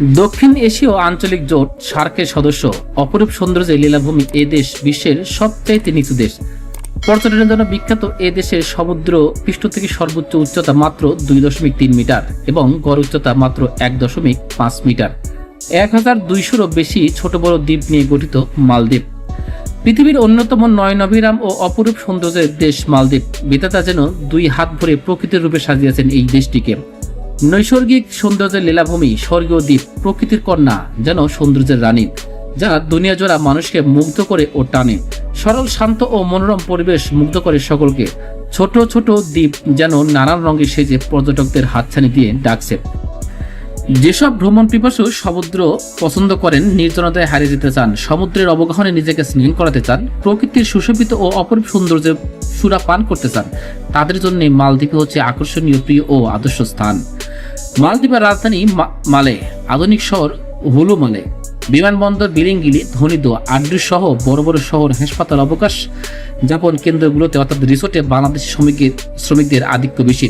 দক্ষিণ এশীয় আঞ্চলিক জোট সার্কের সদস্য অপরূপ সৌন্দর্যের লীলাভূমি এ দেশ বিশ্বের সবচাইতে নিচু দেশ। পর্যটনের জন্য বিখ্যাত এ দেশের সমুদ্র পৃষ্ঠ থেকে সর্বোচ্চ উচ্চতা মাত্র দুই দশমিক তিন মিটার এবং গড় উচ্চতা মাত্র এক দশমিক পাঁচ মিটার। এক হাজার দুইশোরও বেশি ছোট বড় দ্বীপ নিয়ে গঠিত মালদ্বীপ। পৃথিবীর অন্যতম নয়নভিরাম ও অপরূপ সৌন্দর্যের দেশ মালদ্বীপ। বিধাতা যেন দুই হাত ভরে প্রকৃতির রূপে সাজিয়েছেন এই দেশটিকে। নৈসর্গিক সৌন্দর্যের লীলাভূমি, স্বর্গীয় দ্বীপ, প্রকৃতির কন্যা যেন সৌন্দর্যের রানী, যা দুনিয়া জোড়া মানুষকে মুগ্ধ করে ও টানে। সরল, শান্ত ও মনোরম পরিবেশ মুগ্ধ করে সকলকে। ছোট ছোট দ্বীপ যেন নানান রঙে সেজে পর্যটকদের হাতছানি দিয়ে ডাকছে। যেসব ভ্রমণ পিপাসু সমুদ্র পছন্দ করেন, নির্জনতায় হারিয়ে যেতে চান, সমুদ্রের অবগাহনে নিজেকে স্নেহ করাতে চান, প্রকৃতির সুশোভিত ও অপরূপ সৌন্দর্যে সুরা পান করতে চান, তাদের জন্য মালদ্বীপে হচ্ছে আকর্ষণীয়, প্রিয় ও আদর্শ স্থান। মালদ্বীপের রাজধানী মালে, আধুনিক শহর হুলু মালে। বিমানবন্দর, বিলিঙ্গিলি, ধনিদ, আড্ডু সহ বড় বড় শহর, হাসপাতাল, অবকাশ যাপন কেন্দ্রগুলোতে অর্থাৎ রিসোর্টে বাংলাদেশি শ্রমিকের শ্রমিকদের আধিক্য বেশি।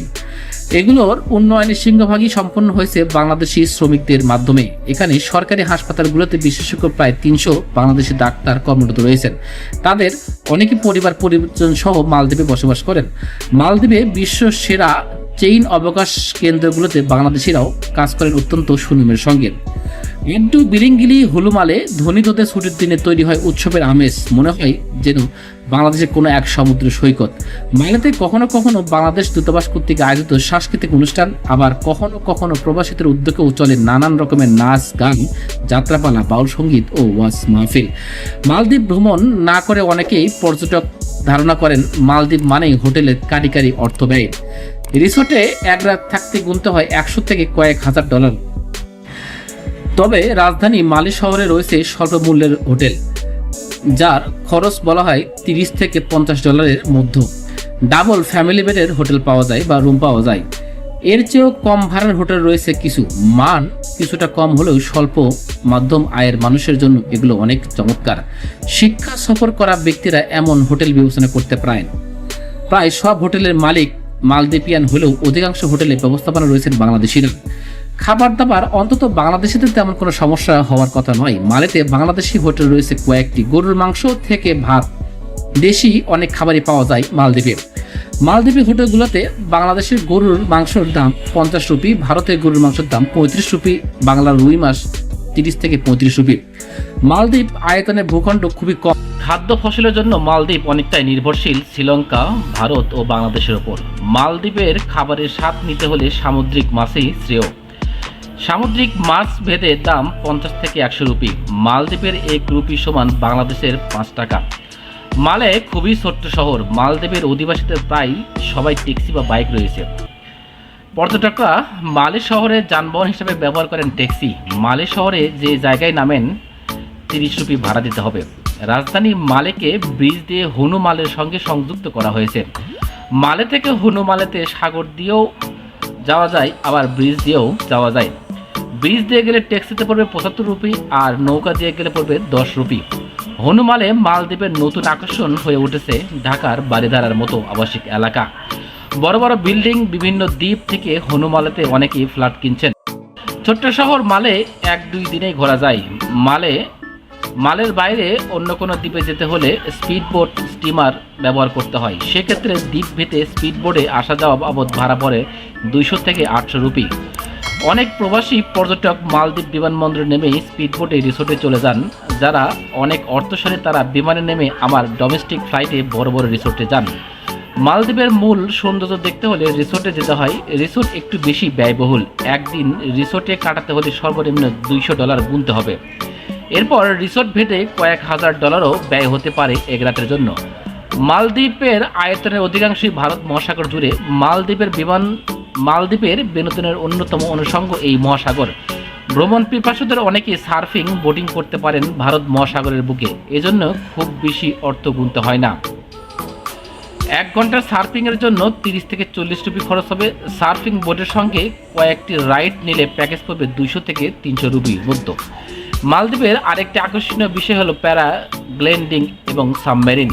এগুলোর উন্নয়নের সিংহভাগই সম্পন্ন হয়েছে বাংলাদেশি শ্রমিকদের মাধ্যমে। এখানে সরকারি হাসপাতালগুলোতে বিশেষজ্ঞ প্রায় তিনশো বাংলাদেশি ডাক্তার কর্মরত রয়েছেন। তাদের অনেকে পরিবার, পরিজন সহ মালদ্বীপে বসবাস করেন। মালদ্বীপে বিশ্ব সেরা চেইন অবকাশ কেন্দ্রগুলোতে বাংলাদেশিরাও কাজ করেন অত্যন্ত সুনিমের সঙ্গে। একটু বিরিঙ্গিলি হুলুমালে ধনীতদের ছুটির দিনে তৈরি হয় উৎসবের আমেজ। মনে হয় যেন বাংলাদেশের কোনো এক সমুদ্র সৈকত। মাইলাতে কখনো কখনো বাংলাদেশ দূতাবাস কর্তৃক আয়োজিত সাংস্কৃতিক অনুষ্ঠান, আবার কখনো কখনো প্রবাসীদের উদ্যোগেও চলে নানান রকমের নাচ, গান, যাত্রাপালা, বাউল সংগীত ও ওয়াজ মাহফিল। মালদ্বীপ ভ্রমণ না করে অনেকেই পর্যটক ধারণা করেন মালদ্বীপ মানেই হোটেলের কারি কারি অর্থ ব্যয়। রিসোর্টে এক রাত থাকতে গুনতে হয় একশো থেকে কয়েক হাজার ডলার। তবে রাজধানী মালি শহরে রয়েছে স্বল্প মূল্যের হোটেল, যার খরচ বলা হয় তিরিশ থেকে পঞ্চাশ ডলারের মধ্য। ডাবল ফ্যামিলি বেডের হোটেল পাওয়া যায় বা রুম পাওয়া যায়। এর চেয়েও কম ভাড়ার হোটেল রয়েছে কিছু। মান কিছুটা কম হলেও স্বল্প মাধ্যম আয়ের মানুষের জন্য এগুলো অনেক চমৎকার। শিক্ষা সফর করা ব্যক্তিরা এমন হোটেল বিবেচনা করতে পারেন। প্রায় সব হোটেলের মালিক মালদ্বীপিয়ান হলেও অধিকাংশ হোটেলে ব্যবস্থাপনা রয়েছেন বাংলাদেশিরা। খাবার দাবার অন্তত বাংলাদেশিদের তেমন কোনো সমস্যা হওয়ার কথা নয়। মালেতে বাংলাদেশি হোটেল রয়েছে কয়েকটি গরুর মাংস থেকে ভাত। দেশি অনেক খাবারই পাওয়া যায় মালদ্বীপে। মালদ্বীপে হোটেলগুলোতে বাংলাদেশের গরুর মাংসের দাম পঞ্চাশ রুপি ভারতের গরুর মাংসের দাম পঁয়ত্রিশ রুপি, বাংলার রুই মাস তিরিশ থেকে পঁয়ত্রিশ রুপি। মালদ্বীপ আয়তনের ভূখণ্ড খুবই কম। খাদ্য ফসলের জন্য মালদ্বীপ অনেকটাই নির্ভরশীল শ্রীলঙ্কা, ভারত ও বাংলাদেশের ওপর। মালদ্বীপের খাবারের স্বাদ নিতে হলে সামুদ্রিক মাছই শ্রেয়। সামুদ্রিক মাছ ভেদে দাম পঞ্চাশ থেকে একশো রুপি। মালদ্বীপের এক রুপি সমান বাংলাদেশের পাঁচ টাকা। মালে খুবই ছোট্ট শহর। মালদ্বীপের অধিবাসীদের প্রায় সবাই ট্যাক্সি বা বাইক রয়েছে। পর্যটকরা মালে শহরে যানবাহন হিসেবে ব্যবহার করেন ট্যাক্সি। মালে শহরে যে জায়গায় নামেন, তিরিশ রুপি ভাড়া দিতে হবে। রাজধানী মালেকে ব্রিজ দিয়ে হনুমালের সঙ্গে সংযুক্ত করা হয়েছে। মালে থেকে হনুমালেতে সাগর দিয়েও যাওয়া যায়, আবার ব্রিজ দিয়েও যাওয়া যায়। ব্রিজ দিয়ে গেলে ট্যাক্সিতে পড়বে পঁচাত্তর রুপি আর নৌকা দিয়ে গেলে পড়বে দশ রুপি। হনুমালে মালদ্বীপের নতুন আকর্ষণ হয়ে উঠেছে ঢাকার বাড়িধারার মতো আবাসিক এলাকা। বড় বড় বিল্ডিং, বিভিন্ন দ্বীপ থেকে হনুমালেতে অনেকেই ফ্ল্যাট কিনছেন। ছোট্ট শহর মালে এক দুই দিনেই ঘোরা যায়। মালে মালের বাইরে অন্য কোনো দ্বীপে যেতে হলে স্পিড বোট স্টিমার ব্যবহার করতে হয়। সেক্ষেত্রে দ্বীপ ভেতে স্পিড বোটে আসা যাওয়া বাবদ ভাড়া পড়ে দুইশো থেকে আটশো রুপি। অনেক প্রবাসী পর্যটক মালদ্বীপ বিমানবন্দরে নেমেই স্পিড বোটে রিসোর্টে চলে যান, যারা অনেক অর্থশালী তারা বিমানে নেমে আমার ডোমেস্টিক ফ্লাইটে বড় বড় রিসোর্টে যান। মালদ্বীপের মূল সৌন্দর্য দেখতে হলে রিসোর্টে যেতে হয়। রিসোর্ট একটু বেশি ব্যয়বহুল। একদিন রিসোর্টে কাটাতে হলে সর্বনিম্ন দুইশো ডলার গুনতে হবে। এরপর রিসোর্ট ভেটে কয়েক হাজার ডলারও ব্যয় হতে পারে এক রাতের জন্য। মালদ্বীপের আয়তনের অধিকাংশই ভারত মহাসাগর জুড়ে। মালদ্বীপের বিমান, মালদ্বীপের বিনোদনের অন্যতম অনুষঙ্গ এই মহাসাগর। ভ্রমণ পিপাসুদের অনেকে সার্ফিং, বোটিং করতে পারেন ভারত মহাসাগরের বুকে। এজন্য খুব বেশি অর্থ গুনতে হয় না। এক ঘণ্টার সার্ফিংয়ের জন্য তিরিশ থেকে চল্লিশ রুপি খরচ হবে। সার্ফিং বোটের সঙ্গে কয়েকটি রাইড নিলে প্যাকেজ পড়বে দুইশো থেকে তিনশো রুপি মধ্য মালদ্বীপের আরেকটি আকর্ষণীয় বিষয় হলো প্যারা গ্লেন্ডিং এবং সাবমেরিন।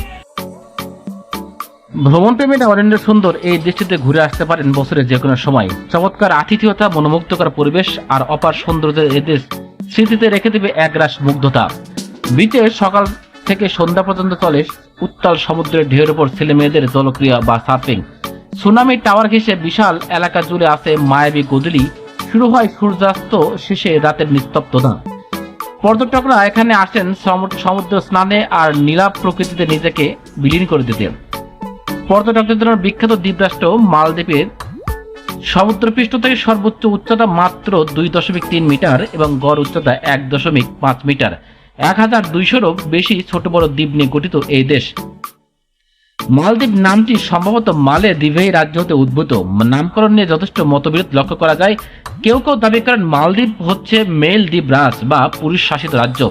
ভ্রমণ প্রেমীরা অরণ্য সুন্দর এই দৃষ্টিতে ঘুরে আসতে পারেন বছরের যে কোনো সময়। চমৎকার আতিথেয়তা, মনোমুগ্ধকর পরিবেশ আর অপার সৌন্দর্যের এদেশ স্মৃতিতে রেখে দেবে একরাশ মুগ্ধতা। বিচে সকাল থেকে সন্ধ্যা পর্যন্ত চলে উত্তাল সমুদ্রের ঢেউয়ের উপর ছেলে মেয়েদের জলক্রিয়া বা সার্ফিং। সুনামি টাওয়ার ঘেঁষে বিশাল এলাকা জুড়ে আছে মায়াবী গোদলি। শুরু হয় সূর্যাস্ত, শেষে রাতের নিস্তব্ধতা। পর্যটকরা এখানে আসেন সমু- সমুদ্র স্নানে আর নীলাভ প্রকৃতিতে নিজেকে বিলীন করে দিতে। পর্যটকদের জন্য বিখ্যাত দ্বীপরাষ্ট্র মালদ্বীপের সমুদ্রপৃষ্ঠ থেকে সর্বোচ্চ উচ্চতা মাত্র দুই দশমিক তিন মিটার এবং গড় উচ্চতা এক দশমিক পাঁচ মিটার। এক হাজার দুইশোরও বেশি ছোট বড় দ্বীপ নিয়ে গঠিত এই দেশ। মালদ্বীপ নামটি সম্ভবত মালে দ্বীপেই রাজ্য হতে উদ্ভূত। নামকরণ নিয়ে যথেষ্ট মতবিরোধ লক্ষ্য করা যায়। কেউ কেউ দাবি করেন মালদ্বীপ হচ্ছে মেল দ্বীপ রাজ বা পুরুষ শাসিত রাজ্য।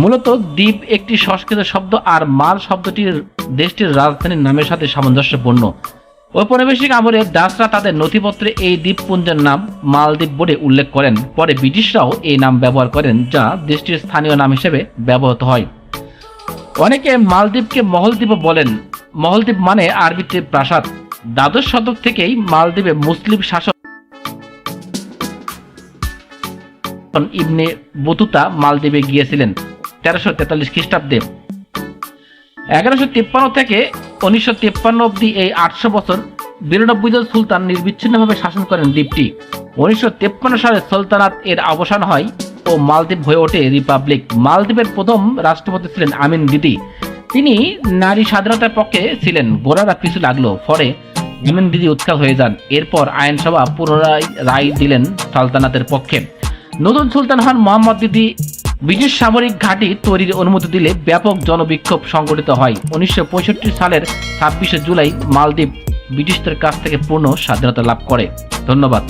মূলত দ্বীপ একটি সংস্কৃত শব্দ আর মাল শব্দটির দেশটির রাজধানীর নামের সাথে সামঞ্জস্যপূর্ণ। ঔপনিবেশিক আমলে দাসরা তাদের নথিপত্রে এই দ্বীপপুঞ্জের নাম মালদ্বীপ বলে উল্লেখ করেন। পরে ব্রিটিশরাও এই নাম ব্যবহার করেন, যা দেশটির স্থানীয় নাম হিসেবে ব্যবহৃত হয়। অনেকে মালদ্বীপকে মহলদ্বীপও বলেন। মহলদ্বীপ মানে আরবিতে প্রাসাদ। দ্বাদশ শতক থেকেই মালদ্বীপে মুসলিম শাসক ইবনে বতুতা মালদ্বীপে গিয়েছিলেন, তেরোশো তেতাল্লিশ খ্রিস্টাব্দে। এগারোশো তিপ্পান্ন থেকে উনিশশো তিপ্পান্ন অব্দি এই আটশো বছর বিরানব্বই জন সুলতান নির্বিচ্ছিন্নভাবে শাসন করেন দ্বীপটি। উনিশশো তিপ্পান্ন সালে সুলতানাত এর অবসান হয় ও মালদ্বীপ হয়ে ওঠে রিপাবলিক। মালদ্বীপের প্রথম রাষ্ট্রপতি ছিলেন আমিন দিদি। তিনি নারী স্বাধীনতার পক্ষে ছিলেন। গোড়ারা পিছু লাগল। আমিন দিদি উৎখাত হয়ে যান। এরপর আইনসভা পুনরায় রায় দিলেন সালতানাতের পক্ষে। নতুন সুলতান হন মোহাম্মদ দিদি। ব্রিটিশ সামরিক ঘাঁটি তৈরির অনুমতি দিলে ব্যাপক জনবিক্ষোভ সংগঠিত হয়। উনিশশো পঁয়ষট্টি সালের ছাব্বিশে জুলাই মালদ্বীপ ব্রিটিশদের কাছ থেকে পূর্ণ স্বাধীনতা লাভ করে। ধন্যবাদ।